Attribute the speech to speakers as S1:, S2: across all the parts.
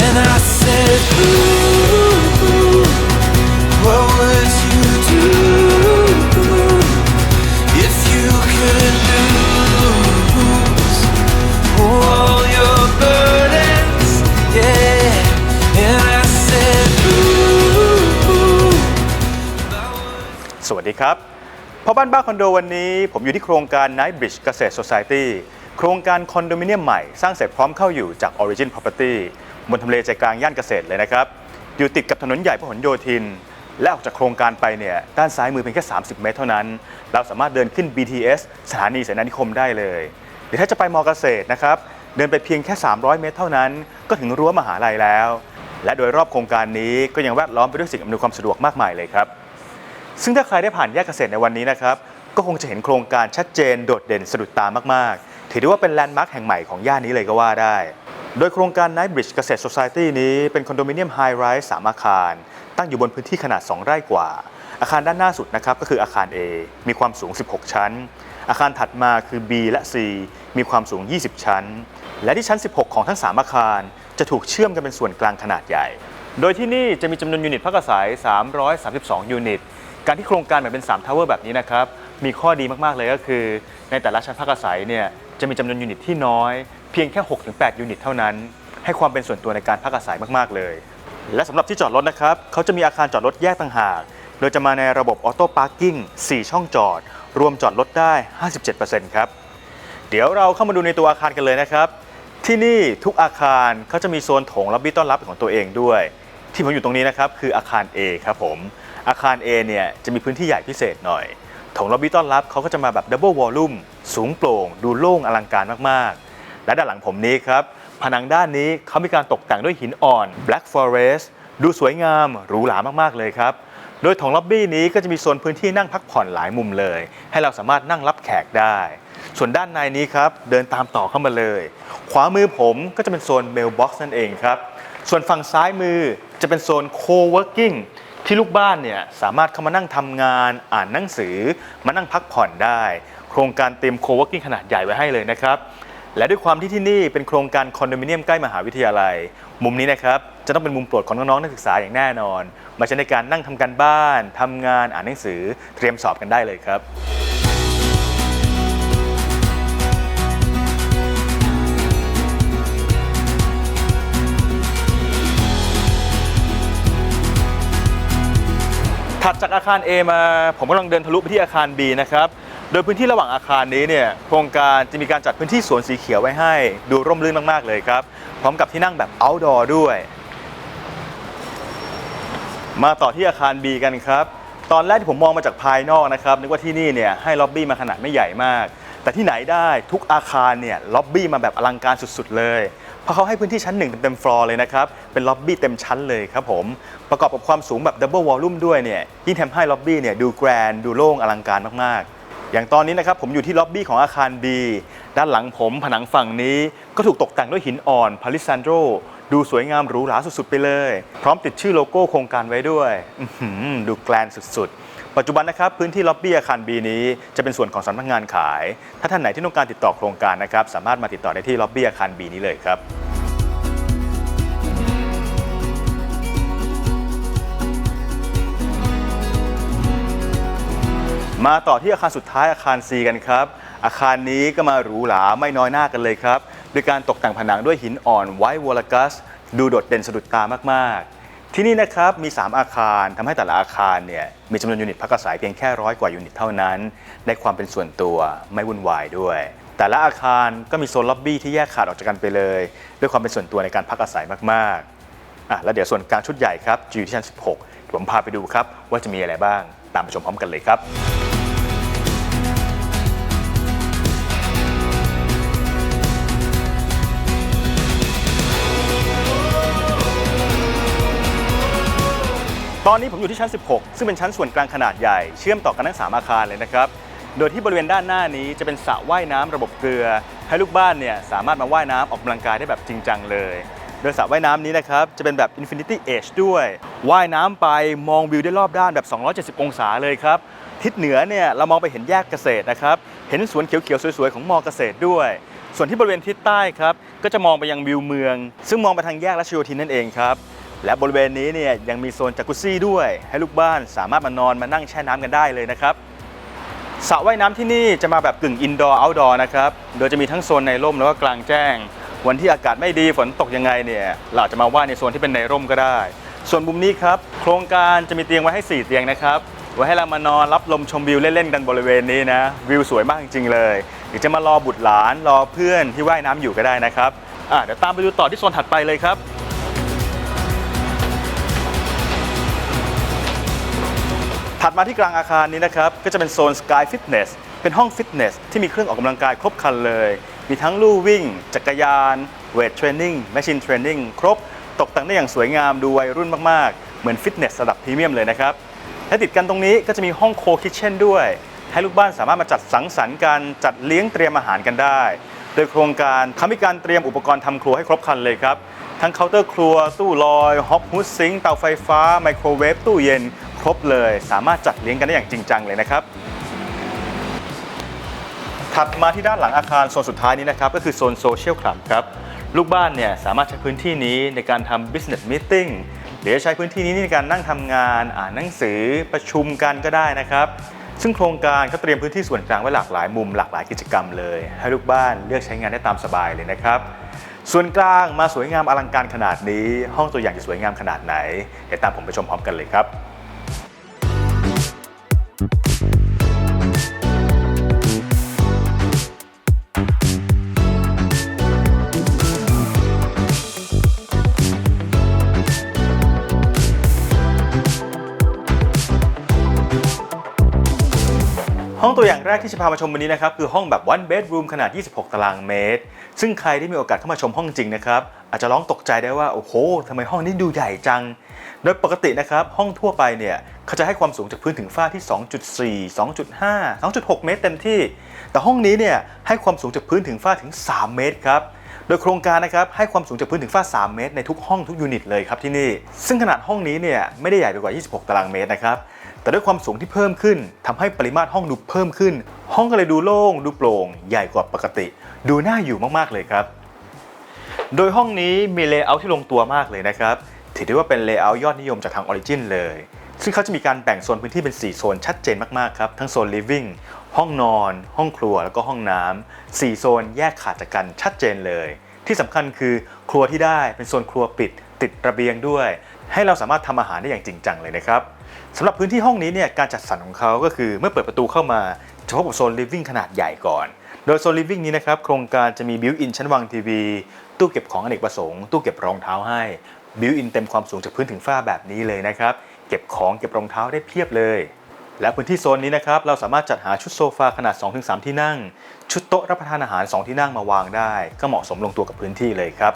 S1: And I said, Ooh, what would you do if you could lose all your burdens? Yeah. And I said, Ooh.
S2: สวัสดีครับพ่อบ้านบ้าคอนโดวันนี้ ผมอยู่ที่โครงการ Night Bridge เกษตร Society โครงการคอนโดมิเนียมใหม่ สร้างเสร็จพร้อมเข้าอยู่จาก Origin Property บนทำเลใจกลางย่านเกษตรเลยนะครับ อยู่ติดกับถนนใหญ่พหลโยธิน และออกจากโครงการไปเนี่ยด้านซ้ายมือเพียงแค่ 30 เมตรเท่านั้น เราสามารถเดินขึ้น BTS สถานีเสนานิคมได้เลย หรือถ้าจะไปมอเกษตรนะครับ เดินไปเพียงแค่ 300 เมตรเท่านั้น ก็ถึงรั้วมหาลัยแล้ว และโดยรอบโครงการนี้ก็ยังแวดล้อมไปด้วยสิ่งอำนวยความสะดวกมากมายเลยครับ ซึ่งถ้าใครได้ผ่านแยกเกษตรในวันนี้นะครับก็คงจะเห็นโครงการชัดเจนโดดเด่นสะดุดตามากๆ ถือได้ว่าเป็นแลนด์มาร์คแห่งใหม่ของย่านนี้เลยก็ว่าได้ โดยโครงการ Night Bridge เกษตร Society นี้เป็นคอนโดมิเนียมไฮไรส์สามอาคาร ตั้งอยู่บนพื้นที่ขนาด 2 ไร่กว่า อาคารด้านหน้าสุดนะครับก็คืออาคาร A มีความสูง 16 ชั้น อาคารถัดมาคือ B และ C มีความสูง 20 ชั้น และที่ชั้น 16 ของทั้ง 3 อาคาร จะถูกเชื่อมกันเป็นส่วนกลางขนาดใหญ่ โดยที่นี่จะมีจำนวนยูนิตพักอาศัย 332 ยูนิต การที่โครงการแบ่งเป็น3ทาวเวอร์แบบนี้นะครับมีข้อดีมากๆเลยก็คือ ในแต่ละชั้นพักอาศัยเนี่ย จะมีจำนวนยูนิตที่น้อย เพียงแค่ 6-8 ยูนิตเท่านั้น ให้ความเป็นส่วนตัวในการพักอาศัยมากๆเลย และสำหรับที่จอดรถนะครับเขาจะมีอาคารจอดรถแยกต่างหาก โดยจะมาในระบบออโต้พาร์กิ้ง4ช่องจอด รวมจอดรถได้ 57%ครับเดี๋ยวเราเข้ามาดูในตัวอาคารกันเลยนะครับ ที่นี่ทุกอาคารเขาจะมีโซนโถงรับบี้ต้อนรับของตัวเองด้วย ที่ผมอยู่ตรงนี้นะครับคืออาคาร A ครับผมอาคาร A เนี่ยจะมีพื้นที่ใหญ่พิเศษหน่อย ถงรับบี้ต้อนรับเขาก็จะมาแบบดับเบิลวอลลุ่มสูงโปร่ง ดูโล่งอลังการมากๆ และด้านหลังผมนี้ครับ ผนังด้านนี้เขามีการตกแต่งด้วยหินอ่อน Black Forest ดูสวยงามหรูหรามากๆเลยครับ โดยถงล็อบบี้นี้ก็จะมีโซนพื้นที่นั่งพักผ่อนหลายมุมเลย ให้เราสามารถนั่งรับแขกได้ ส่วนด้านในนี้ครับเดินตามต่อเข้ามาเลย ขวามือผมก็จะเป็นโซน mailbox นั่นเองครับส่วนฝั่งซ้ายมือจะเป็นโซน co-working ที่ลูกบ้านเนี่ยสามารถเข้ามานั่งทำงานอ่านหนังสือ มานั่งพักผ่อนได้ โครงการเตรียมโคเวกิ้งขนาดใหญ่ไว้ให้เลยนะครับ และด้วยความที่ที่นี่เป็นโครงการคอนโดมิเนียมใกล้มหาวิทยาลัย มุมนี้นะครับจะต้องเป็นมุมโปรดของน้องๆนักศึกษาอย่างแน่นอน มาใช้ในการนั่งทำการบ้านทำงานอ่านหนังสือเตรียมสอบกันได้เลยครับ ถัดจากอาคาร A มาผมกำลังเดินทะลุไปที่อาคาร B นะครับ โดยพื้นที่ระหว่างอาคารนี้เนี่ยโครงการจะมีการจัดพื้นที่สวนสีเขียวไว้ให้ ดูร่มรื่นมาก ๆ เลยครับ พร้อมกับที่นั่งแบบ outdoor ด้วย มาต่อที่อาคาร B กันครับ ตอนแรกที่ผมมองมาจากภายนอกนะครับนึกว่าที่นี่เนี่ยให้ล็อบบี้มาขนาดไม่ใหญ่มาก แต่ที่ไหนได้ทุกอาคารเนี่ยล็อบบี้มาแบบอลังการสุด ๆ เลย เพราะเขาให้พื้นที่ชั้นหนึ่งเต็มฟลอร์เลยนะครับ เป็นล็อบบี้เต็มชั้นเลยครับผม ประกอบกับความสูงแบบดับเบิลวอลลุ่มด้วยเนี่ย ยิ่งทำให้ล็อบบี้เนี่ยดูแกรนด์ดูโล่งอลังการมากๆ อย่างตอนนี้นะครับผมอยู่ที่ล็อบบี้ของอาคาร B ด้านหลังผมผนังฝั่งนี้ก็ถูกตกแต่งด้วยหินอ่อนพาริซันโดดูสวยงามหรูหราสุดๆไปเลย พร้อมติดชื่อโลโก้โครงการไว้ด้วย ดูแกลนสุดๆ ปัจจุบันนะครับพื้นที่ล็อบบี้อาคาร B นี้จะเป็นส่วนของสำนักงานขาย ถ้าท่านไหนที่ต้องการติดต่อโครงการนะครับสามารถมาติดต่อได้ที่ล็อบบี้อาคาร B นี้เลยครับมาต่อที่อาคารสุดท้ายอาคาร C กันครับ อาคารนี้ก็มาหรูหราไม่น้อยหน้ากันเลยครับด้วยการตกแต่งผนังด้วยหินอ่อนไวท์วอลกัส ดูโดดเด่นสะดุดตามากๆ ที่นี่นะครับมี 3 อาคารทำให้แต่ละอาคารเนี่ยมีจำนวนยูนิตพักอาศัยเพียงแค่ร้อยกว่ายูนิตเท่านั้น ได้ความเป็นส่วนตัวไม่วุ่นวายด้วย แต่ละอาคารก็มีโซนล็อบบี้ที่แยกขาดออกจากกันไปเลย ด้วยความเป็นส่วนตัวในการพักอาศัยมากๆอะแล้วเดี๋ยวส่วนกลางชุดใหญ่ครับจะอยู่ที่ชั้น 16เดี๋ยวผมพาไปดูครับว่าจะมีอะไรบ้างตามไปชมพร้อมกันเลยครับ ตอนนี้ผมอยู่ที่ชั้น 16 ซึ่งเป็นชั้นส่วนกลางขนาดใหญ่ เชื่อมต่อกันทั้ง 3 อาคารเลยนะครับ โดยที่บริเวณด้านหน้านี้จะเป็นสระว่ายน้ำระบบเกลือ ให้ลูกบ้านเนี่ยสามารถมาว่ายน้ำออกกำลังกายได้แบบจริงจังเลย โดยสระว่ายน้ำนี้นะครับจะเป็นแบบ Infinity Edge ด้วย ว่ายน้ำไปมองวิวได้รอบด้านแบบ 270 องศาเลยครับ ทิศเหนือเนี่ยเรามองไปเห็นแยกเกษตรนะครับ เห็นสวนเขียวๆสวยๆของมอเกษตรด้วยส่วนที่บริเวณทิศใต้ครับ ก็จะมองไปยังวิวเมือง ซึ่งมองไปทางแยกรัชโยธินนั่นเองครับ และบริเวณนี้เนี่ยยังมีโซนจักรุซี่ด้วย ให้ลูกบ้านสามารถมานอนมานั่งแช่น้ำกันได้เลยนะครับสระว่ายน้ำที่นี่จะมาแบบกึ่งอินดอร์เอาท์ดอร์นะครับ โดยจะมีทั้งโซนในร่มแล้วก็กลางแจ้ง วันที่อากาศไม่ดีฝนตกยังไงเนี่ยเราจะมาว่ายในโซนที่เป็นในร่มก็ได้ ส่วนมุมนี้ครับ โครงการจะมีเตียงไว้ให้ 4 เตียงนะครับไว้ให้เรามานอนรับลมชมวิวเล่นๆกันบริเวณนี้นะวิวสวยมากจริงๆเลยหรือจะมารอบุตรหลานรอเพื่อนที่ว่ายน้ำอยู่ก็ได้นะครับอะเดี๋ยวตามไปดูต่อที่โซนถัดไปเลยครับ ถัดมาที่กลางอาคารนี้นะครับ ก็จะเป็นโซน Sky Fitness เป็นห้องฟิตเนสที่มีเครื่องออกกำลังกายครบครันเลย มีทั้งลู่วิ่ง จักรยาน เวทเทรนนิ่งแมชชีนเทรนนิ่งครบ ตกแต่งได้อย่างสวยงามดูวัยรุ่นมาก ๆ เหมือนฟิตเนสระดับพรีเมียมเลยนะครับ และติดกันตรงนี้ก็จะมีห้องโคคิ t เช่นด้วย ให้ลูกบ้านสามารถมาจัดสังสรรค์กันจัดเลี้ยงเตรียมอาหารกันได้ โดยโครงการเขามีการเตรียมอุปกรณ์ทำครัวให้ครบครันเลยครับทั้งเคาน์เตอร์ครัว ตู้ลอยฮอปฮูดซิงเตาไฟฟ้า ไมโครเวฟตู้เย็น ครบเลย สามารถจัดเลี้ยงกันได้อย่างจริงจังเลยนะครับถัดมาที่ด้านหลังอาคารโซนสุดท้ายนี้นะครับก็คือโซนโซเชียลคลับครับลูกบ้านเนี่ยสามารถใช้พื้นที่นี้ในการทำ business meeting หรือใช้พื้นที่นี้ในการนั่งทำงาน อ่านหนังสือประชุมกันก็ได้นะครับ ซึ่งโครงการเขาเตรียมพื้นที่ส่วนกลางไว้หลากหลายมุมหลากหลายกิจกรรมเลย ให้ลูกบ้านเลือกใช้งานได้ตามสบายเลยนะครับ ส่วนกลางมาสวยงามอลังการขนาดนี้ ห้องตัวอย่างจะสวยงามขนาดไหนเดี๋ยวตามผมไปชมพร้อมกันเลยครับ องตัวอย่างแรกที่จะพามาชมวันนี้นะครับคือห้องแบบ one bedroom ขนาด 26 ตารางเมตร ซึ่งใครที่มีโอกาสเข้ามาชมห้องจริงนะครับ อาจจะร้องตกใจได้ว่า โอ้โหทำไมห้องนี้ดูใหญ่จัง โดยปกตินะครับ ห้องทั่วไปเนี่ย เขาจะให้ความสูงจากพื้นถึงฝ้าที่ 2.4 2.5 2.6 เมตรเต็มที่ แต่ห้องนี้เนี่ยให้ความสูงจากพื้นถึงฝ้าถึง 3 เมตรครับโดยโครงการนะครับให้ความสูงจากพื้นถึงฝ้า 3 เมตร ในทุกห้องทุกยูนิตเลยครับที่นี่ ซึ่งขนาดห้องนี้เนี่ยไม่ได้ใหญ่ไปกว่า 26 ตารางเมตรนะครับ แต่ด้วยความสูงที่เพิ่มขึ้นทำให้ปริมาตรห้องดูเพิ่มขึ้น ห้องก็เลยดูโล่ง ดูโปร่ง ใหญ่กว่าปกติ ดูน่าอยู่มากๆเลยครับ โดยห้องนี้มีเลเยอร์ที่ลงตัวมากเลยนะครับ ถือได้ว่าเป็นเลเยอร์ยอดนิยมจากทาง Origin เลย ซึ่งเขาจะมีการแบ่งโซนพื้นที่เป็น 4 โซนชัดเจนมากๆครับ ทั้งโซน living ห้องนอน ห้องครัวแล้วก็ห้องน้ำ4โซนแยกขาดจากกันชัดเจนเลย ที่สำคัญคือครัวที่ได้เป็นโซนครัวปิด ติดระเบียงด้วย ให้เราสามารถทำอาหารได้อย่างจริงจังเลยนะครับ สำหรับพื้นที่ห้องนี้เนี่ยการจัดสรรของเขาก็คือเมื่อเปิดประตูเข้ามาจะพบกับโซน living ขนาดใหญ่ก่อน โดยโซน living นี้นะครับโครงการจะมีบิวอินชั้นวางทีวี ตู้เก็บของอเนกประสงค์ ตู้เก็บรองเท้าให้บิวอินเต็มความสูงจากพื้นถึงฝ้าแบบนี้เลยนะครับเก็บของเก็บรองเท้าได้เพียบเลย และพื้นที่โซนนี้นะครับเราสามารถจัดหาชุดโซฟาขนาด 2-3 ที่นั่ง ชุดโต๊ะรับประทานอาหาร 2 ที่นั่งมาวางได้ ก็เหมาะสมลงตัวกับพื้นที่เลยครับ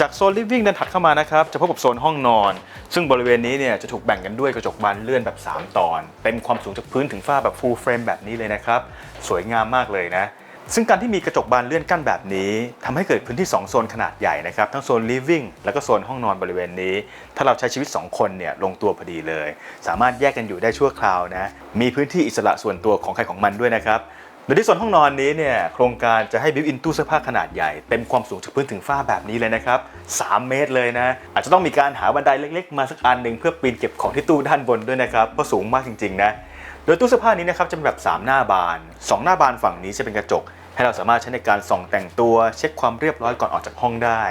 S2: จากโซน living เดินถัดเข้ามานะครับ จะพบกับโซนห้องนอน ซึ่งบริเวณนี้เนี่ยจะถูกแบ่งกันด้วยกระจกบานเลื่อนแบบ 3 ตอน เต็มความสูงจากพื้นถึงฝ้าแบบ full frame แบบนี้เลยนะครับ สวยงามมากเลยนะ ซึ่งการที่มีกระจกบานเลื่อนกั้นแบบนี้ทำให้เกิดพื้นที่ 2 โซนขนาดใหญ่นะครับ ทั้งโซน living แล้วก็โซนห้องนอนบริเวณนี้ ถ้าเราใช้ชีวิต 2 คนเนี่ยลงตัวพอดีเลย สามารถแยกกันอยู่ได้ชั่วคราวนะ มีพื้นที่อิสระส่วนตัวของใครของมันด้วยนะครับ โดยที่ส่วนห้องนอนนี้เนี่ยโครงการจะให้บิวอินตู้เสื้อผ้าขนาดใหญ่เต็มความสูงจากพื้นถึงฝ้าแบบนี้เลยนะครับ 3 เมตรเลยนะ อาจจะต้องมีการหาบันไดเล็กๆ มาสักอันหนึ่งเพื่อปีนเก็บของที่ตู้ด้านบนด้วยนะครับเพราะสูงมากจริงๆนะโดยตู้เสื้อผ้านี้นะครับจะเป็นแบบ 3 หน้าบาน 2 หน้าบานฝั่งนี้จะเป็นกระจก ให้เราสามารถใช้ในการส่องแต่งตัว เช็คความเรียบร้อยก่อนออกจากห้องได้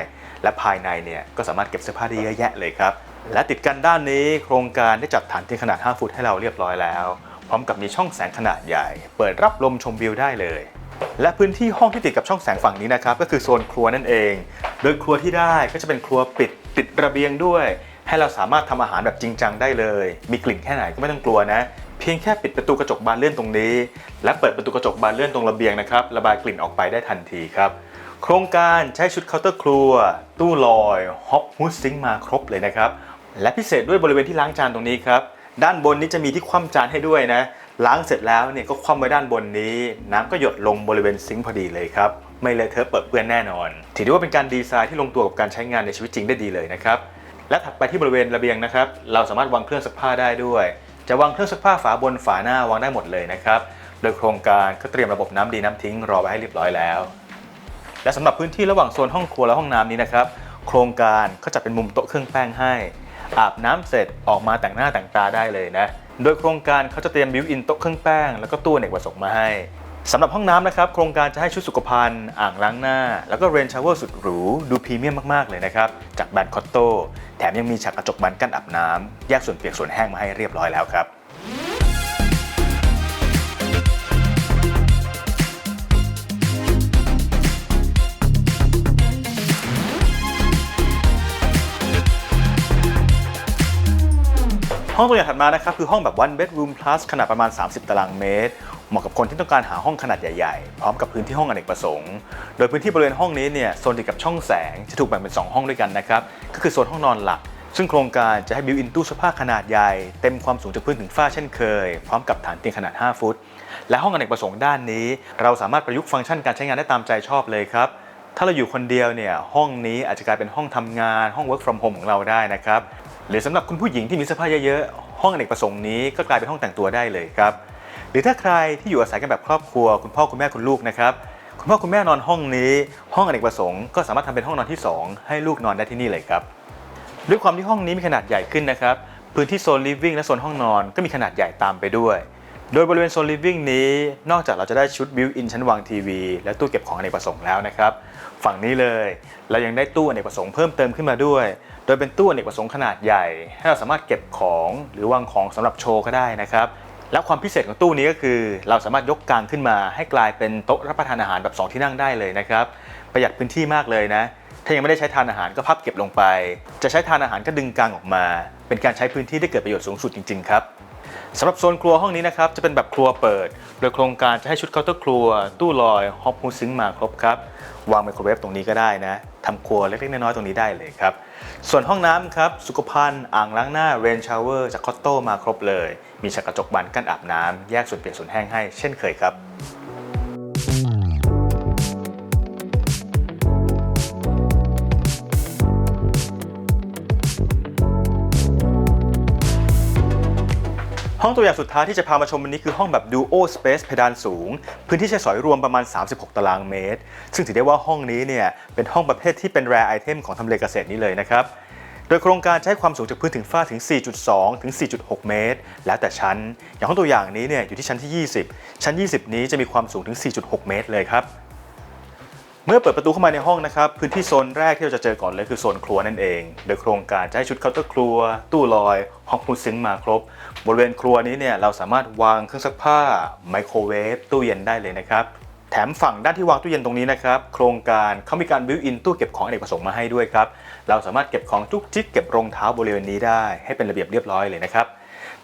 S2: และภายในเนี่ยก็สามารถเก็บเสื้อผ้าได้เยอะแยะเลยครับและติดกันด้านนี้โครงการได้จัดฐานเตียงขนาด 5 ฟุตให้เราเรียบร้อยแล้ว พร้อมกับมีช่องแสงขนาดใหญ่ เปิดรับลมชมวิวได้เลย และพื้นที่ห้องที่ติดกับช่องแสงฝั่งนี้นะครับ ก็คือโซนครัวนั่นเอง โดยครัวที่ได้ก็จะเป็นครัวปิดติดระเบียงด้วย ให้เราสามารถทำอาหารแบบจริงจังได้เลย มีกลิ่นแค่ไหนก็ไม่ต้องกลัวนะ เพียงแค่ปิดประตูกระจกบานเลื่อนตรงนี้ และเปิดประตูกระจกบานเลื่อนตรงระเบียงนะครับ ระบายกลิ่นออกไปได้ทันทีครับ โครงการใช้ชุดเคาน์เตอร์ครัว ตู้ลอยฮอปฮูดซิงมาครบเลยนะครับ และพิเศษด้วยบริเวณที่ล้างจานตรงนี้ครับ ด้านบนนี้จะมีที่คว่ำจานให้ด้วยนะ ล้างเสร็จแล้วเนี่ยก็คว่ำไว้ด้านบนนี้ น้ำก็หยดลงบริเวณซิงค์พอดีเลยครับ ไม่เลอะเทอะเปิดเปื้อนแน่นอน ถือได้ว่าเป็นการดีไซน์ที่ลงตัวกับการใช้งานในชีวิตจริงได้ดีเลยนะครับ และถัดไปที่บริเวณระเบียงนะครับ เราสามารถวางเครื่องซักผ้าได้ด้วย จะวางเครื่องซักผ้าฝาบนฝาหน้าวางได้หมดเลยนะครับ โดยโครงการก็เตรียมระบบน้ำดีน้ำทิ้งรอไว้ให้เรียบร้อยแล้ว และสำหรับพื้นที่ระหว่างโซนห้องครัวและห้องน้ำนี้นะครับ โครงการก็จะเป็นมุมโต๊ะเครื่องแป้งให้ อาบน้ำเสร็จออกมาแต่งหน้าแต่งตาได้เลยนะ โดยโครงการเขาจะเตรียมบิวอินโต๊ะเครื่องแป้ง แล้วก็ตู้เนกประสงค์มาให้สำหรับห้องน้ำนะครับ โครงการจะให้ชุดสุขภัณฑ์อ่างล้างหน้า แล้วก็เรนชาวเวอร์สุดหรู ดูพรีเมียมมาก ๆ เลยนะครับ จากแบรนด์คอตโต้แถมยังมีฉากกระจกบานกั้นอาบน้ำแยกส่วนเปียกส่วนแห้งมาให้เรียบร้อยแล้วครับ ห้องตัวอย่างถัดมานะครับคือห้องแบบ one bedroom plus ขนาดประมาณ 30 ตารางเมตร เหมาะกับคนที่ต้องการหาห้องขนาดใหญ่ๆ พร้อมกับพื้นที่ห้องอเนกประสงค์ โดยพื้นที่บริเวณห้องนี้เนี่ยโซนติดกับช่องแสงจะถูกแบ่งเป็น 2 ห้องด้วยกันนะครับ ก็คือโซนห้องนอนหลัก ซึ่งโครงการจะให้บิวอินตู้เสื้อผ้าขนาดใหญ่ เต็มความสูงจากพื้นถึงฝ้าเช่นเคย พร้อมกับฐานเตียงขนาด 5 ฟุต และห้องอเนกประสงค์ด้านนี้ เราสามารถประยุกต์ฟังก์ชันการใช้งานได้ตามใจชอบเลยครับถ้าเราอยู่คนเดียวเนี่ยห้องนี้อาจจะกลายเป็นห้องทำงานห้อง work from home ของเราได้นะครับ หรือสำหรับคุณผู้หญิงที่มีเสื้อผ้าเยอะๆ ห้องอเนกประสงค์นี้ก็กลายเป็นห้องแต่งตัวได้เลยครับ หรือถ้าใครที่อยู่อาศัยกันแบบครอบครัว คุณพ่อคุณแม่คุณลูกนะครับ คุณพ่อคุณแม่นอนห้องนี้ ห้องอเนกประสงค์ก็สามารถทำเป็นห้องนอนที่ 2 ให้ลูกนอนได้ที่นี่เลยครับ ด้วยความที่ห้องนี้มีขนาดใหญ่ขึ้นนะครับ พื้นที่โซน living และโซนห้องนอนก็มีขนาดใหญ่ตามไปด้วย โดยบริเวณโซน living นี้ นอกจากเราจะได้ชุด built-in ชั้นวางทีวีและตู้เก็บของอเนกประสงค์แล้วนะครับ ฝั่งนี้เลย เรายังได้ตู้อเนกประสงค์เพิ่มเติมขึ้นมาด้วย โดยเป็นตู้อเนกประสงค์ขนาดใหญ่ให้เราสามารถเก็บของหรือวางของสำหรับโชว์ก็ได้นะครับและความพิเศษของตู้นี้ก็คือ เราสามารถยกกางขึ้นมาให้กลายเป็นโต๊ะรับประทานอาหารแบบ 2 ที่นั่งได้เลยนะครับประหยัดพื้นที่มากเลยนะ ถ้ายังไม่ได้ใช้ทานอาหารก็พับเก็บลงไป จะใช้ทานอาหารก็ดึงกลางออกมา เป็นการใช้พื้นที่ได้เกิดประโยชน์สูงสุดจริงๆครับสำหรับโซนครัวห้องนี้นะครับจะเป็นแบบครัวเปิด โดยโครงการจะให้ชุดเคาน์เตอร์ครัว ตู้ลอยฮอปฮูซิงมาครบครับวางไมโครเวฟตรงนี้ก็ได้นะทำครัวเล็กๆน้อยๆตรงนี้ได้เลยครับ ส่วนห้องน้ำครับ สุขภัณฑ์อ่างล้างหน้าเรนชาวเวอร์จากคอตโต้มาครบเลย มีฉากกระจกบานกั้นอาบน้ำแยกส่วนเปียกส่วนแห้งให้เช่นเคยครับ ห้องตัวอย่างสุดท้ายที่จะพามาชมวันนี้คือห้องแบบ Duo Space เพดานสูง พื้นที่ใช้สอยรวมประมาณ 36 ตารางเมตร ซึ่งถือได้ว่าห้องนี้เนี่ยเป็นห้องประเภทที่เป็น rare item ของทำเลเกษตรนี้เลยนะครับ โดยโครงการใช้ความสูงจากพื้นถึงฝ้าถึง 4.2 ถึง 4.6 เมตร แล้วแต่ชั้น อย่างห้องตัวอย่างนี้เนี่ยอยู่ที่ชั้นที่ 20 ชั้น 20 นี้จะมีความสูงถึง 4.6 เมตรเลยครับ เมื่อเปิดประตูเข้ามาในห้องนะครับ พื้นที่โซนแรกที่เราจะเจอก่อนเลยคือโซนครัวนั่นเอง โดยโครงการจะให้ชุดเคาน์เตอร์ครัว ตู้ลอย ห้องพูดซิงมาครบ บริเวณครัวนี้เนี่ยเราสามารถวางเครื่องซักผ้า ไมโครเวฟ ตู้เย็นได้เลยนะครับ แถมฝั่งด้านที่วางตู้เย็นตรงนี้นะครับ โครงการเขามีการบิวอินตู้เก็บของอเนกประสงค์มาให้ด้วยครับ เราสามารถเก็บของจุกจิกเก็บรองเท้าบริเวณนี้ได้ ให้เป็นระเบียบเรียบร้อยเลยนะครับ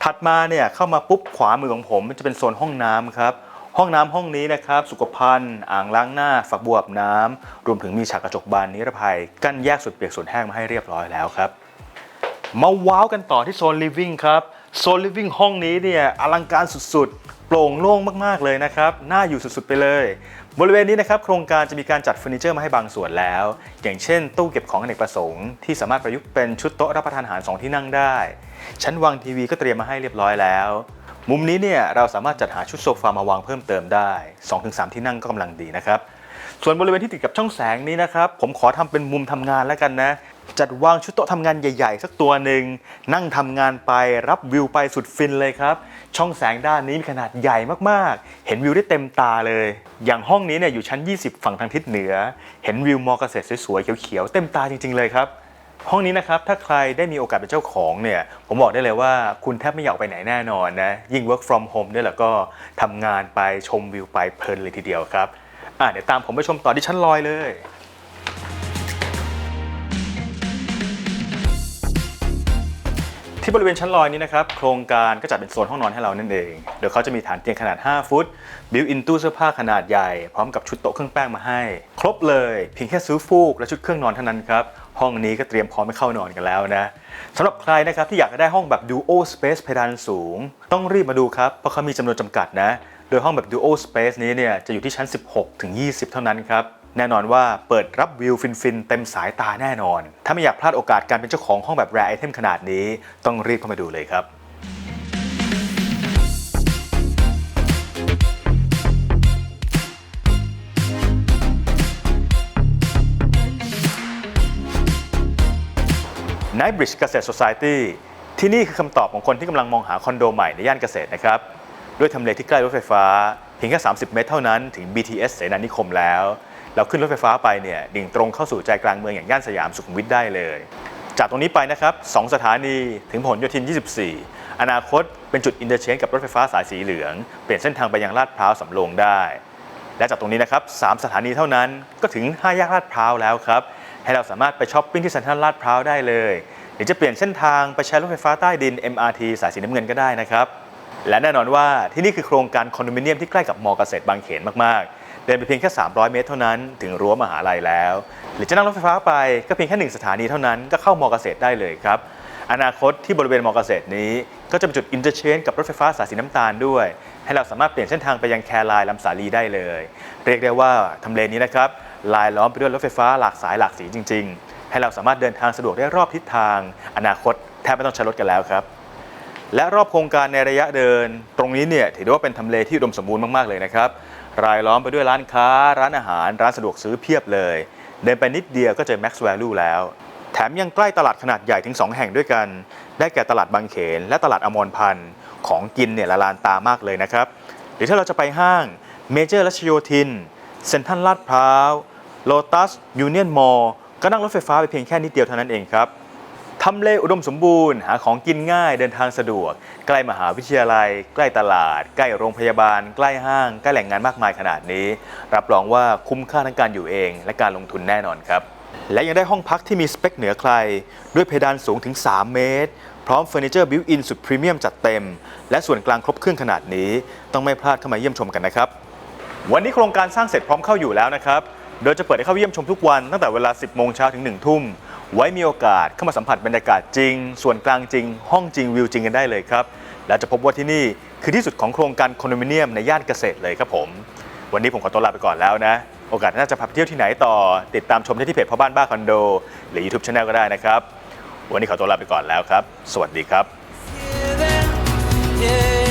S2: ถัดมาเนี่ยเข้ามาปุ๊บขวามือของผมมันจะเป็นโซนห้องน้ำครับ ห้องน้ำห้องนี้นะครับสุขภัณฑ์อ่างล้างหน้าฝักบัวอาบน้ำรวมถึงมีฉากกระจกบานนิรภัย กั้นแยกส่วนเปียกส่วนแห้งมาให้เรียบร้อยแล้วครับมาว้าวกันต่อที่โซน living ครับโซน living ห้องนี้เนี่ยอลังการสุดๆ โปร่งโล่งมากๆเลยนะครับน่าอยู่สุดๆไปเลย บริเวณนี้นะครับโครงการจะมีการจัดเฟอร์นิเจอร์มาให้บางส่วนแล้ว อย่างเช่น ตู้เก็บของอเนกประสงค์ที่สามารถประยุกต์เป็นชุดโต๊ะรับประทานอาหารสองที่นั่งได้ ชั้นวางทีวีก็เตรียมมาให้เรียบร้อยแล้ว มุมนี้เนี่ยเราสามารถจัดหาชุดโซฟามาวางเพิ่มเติมได้ 2-3 ที่นั่งก็กำลังดีนะครับ ส่วนบริเวณที่ติดกับช่องแสงนี้นะครับ ผมขอทำเป็นมุมทำงานแล้วกันนะ จัดวางชุดโต๊ะทำงานใหญ่ ๆ สักตัวหนึ่งนั่งทำงานไปรับวิวไปสุดฟินเลยครับ ช่องแสงด้านนี้มีขนาดใหญ่มากๆ เห็นวิวได้เต็มตาเลย อย่างห้องนี้เนี่ยอยู่ชั้น 20 ฝั่งทางทิศเหนือ เห็นวิวมอเกษตรสวยๆเขียวๆเต็มตาจริง ๆเลยครับ ห้องนี้นะครับถ้าใครได้มีโอกาสเป็นเจ้าของเนี่ยผมบอกได้เลยว่าคุณแทบไม่อยากไปไหนแน่นอนนะยิ่ง work from home ด้วยแล้วก็ทำงานไปชมวิวไปเพลินเลยทีเดียวครับอะเดี๋ยวตามผมไปชมต่อที่ชั้นลอยเลยที่บริเวณชั้นลอยนี้นะครับ โครงการก็จัดเป็นโซนห้องนอนให้เรานั่นเองโดยเขาจะมีฐานเตียงขนาด 5 ฟุต บิวอินตู้เสื้อผ้าขนาดใหญ่ พร้อมกับชุดโต๊ะเครื่องแป้งมาให้ ครบเลย เพียงแค่ซื้อฟูกและชุดเครื่องนอนเท่านั้นครับ ห้องนี้ก็เตรียมพร้อมให้เข้านอนกันแล้วนะสำหรับใครนะครับที่อยากจะได้ห้องแบบ Duo Space เพดานสูง ต้องรีบมาดูครับ เพราะเขามีจำนวนจำกัดนะ โดยห้องแบบ Duo Space นี้เนี่ยจะอยู่ที่ชั้น 16 ถึง 20 เท่านั้นครับ แน่นอนว่าเปิดรับวิวฟินๆ เต็มสายตาแน่นอน ถ้าไม่อยากพลาดโอกาสการเป็นเจ้าของห้องแบบแรไอเทมขนาดนี้ ต้องรีบเข้ามาดูเลยครับ Nightbridge เกษตร Society ที่นี่คือคำตอบของคนที่กำลังมองหาคอนโดใหม่ในย่านเกษตรนะครับ ด้วยทำเลที่ใกล้รถไฟฟ้า เพียงแค่ 30 เมตรเท่านั้นถึง BTS เสนานิคมแล้ว เราขึ้นรถไฟฟ้าไปเนี่ยดิ่งตรงเข้าสู่ใจกลางเมืองอย่างย่านสยามสุขุมวิทได้เลย จากตรงนี้ไปนะครับ2สถานีถึงผลโยธิน 24 อนาคตเป็นจุดอินเตอร์เชนกับรถไฟฟ้าสายสีเหลือง เปลี่ยนเส้นทางไปยังลาดพร้าวสำโรงได้ และจากตรงนี้นะครับ3สถานีเท่านั้นก็ถึง5แยกลาดพร้าวแล้วครับให้เราสามารถไปช้อปปิ้งที่เซ็นทรัลลาดพร้าวได้เลย หรือจะเปลี่ยนเส้นทางไปใช้รถไฟฟ้าใต้ดิน MRT สายสีน้ำเงินก็ได้นะครับ และแน่นอนว่าที่นี่คือโครงการคอนโดมิเนียมที่ใกล้กับมอเกษตรบางเขนมากๆ เดินไปเพียงแค่ 300 เมตรเท่านั้นถึงรั้วมหาลัยแล้ว หรือจะนั่งรถไฟฟ้าไปก็เพียงแค่หนึ่งสถานีเท่านั้นก็เข้ามอเกษตรได้เลยครับอนาคตที่บริเวณมอเกษตรนี้ ก็จะเป็นจุดอินเตอร์เชนกับรถไฟฟ้าสายสีน้ำตาลด้วย ให้เราสามารถเปลี่ยนเส้นทางไปยังแคร์ไลลำสาลีได้เลย เรียกได้ว่าทำเลนี้นะครับลายล้อมไปด้วยรถไฟฟ้าหลากสายหลากสีจริง ๆ ให้เราสามารถเดินทางสะดวกได้รอบทิศทาง อนาคตแทบไม่ต้องใช้รถกันแล้วครับ และรอบโครงการในระยะเดิน ตรงนี้เนี่ยถือได้ว่าเป็นทำเลที่อุดมสมบูรณ์มากๆเลยนะครับรายล้อมไปด้วยร้านค้า ร้านอาหาร ร้านสะดวกซื้อเพียบเลย เดินไปนิดเดียวก็เจอ Max Value แล้ว แถมยังใกล้ตลาดขนาดใหญ่ถึง 2 แห่งด้วยกัน ได้แก่ตลาดบางเขน และตลาดอมรพันธ์ของกินเนี่ยละลานตามากเลยนะครับ หรือถ้าเราจะไปห้างเมเจอร์รัชโยธินเซ็นทรัลลาดพร้าวโลตัสยูเนียนมอล ก็นั่งรถไฟฟ้าไปเพียงแค่นิดเดียวเท่านั้นเองครับทำเลอุดมสมบูรณ์ หาของกินง่ายเดินทางสะดวก ใกล้มหาวิทยาลัย ใกล้ตลาด ใกล้โรงพยาบาล ใกล้ห้าง ใกล้แหล่งงานมากมายขนาดนี้ รับรองว่าคุ้มค่าทั้งการอยู่เอง และการลงทุนแน่นอนครับ และยังได้ห้องพักที่มีสเปคเหนือใคร ด้วยเพดานสูงถึง 3 เมตร พร้อมเฟอร์นิเจอร์บิวอินสุดพรีเมียมจัดเต็ม และส่วนกลางครบเครื่องขนาดนี้ ต้องไม่พลาดเข้ามาเยี่ยมชมกันนะครับ วันนี้โครงการสร้างเสร็จพร้อมเข้าอยู่แล้วนะครับ โดยจะเปิดให้เข้าเยี่ยมชมทุกวันตั้งแต่เวลา 10 โมงเช้าถึง 1 ทุ่ม ไว้มีโอกาสเข้ามาสัมผัสบรรยากาศจริง ส่วนกลางจริง ห้องจริงวิวจริงกันได้เลยครับ และจะพบว่าที่นี่คือที่สุดของโครงการคอนโดมิเนียมในย่านเกษตรเลยครับผม วันนี้ผมขอตัวลาไปก่อนแล้วนะ โอกาสหน่าจะพาไปเที่ยวที่ไหนต่อ ติดตามชมได้ที่เพจพ่อบ้านบ้าคอนโด หรือ YouTube Channel ก็ได้นะครับ วันนี้ขอตัวลาไปก่อนแล้วครับ สวัสดีครับ
S1: Yeah,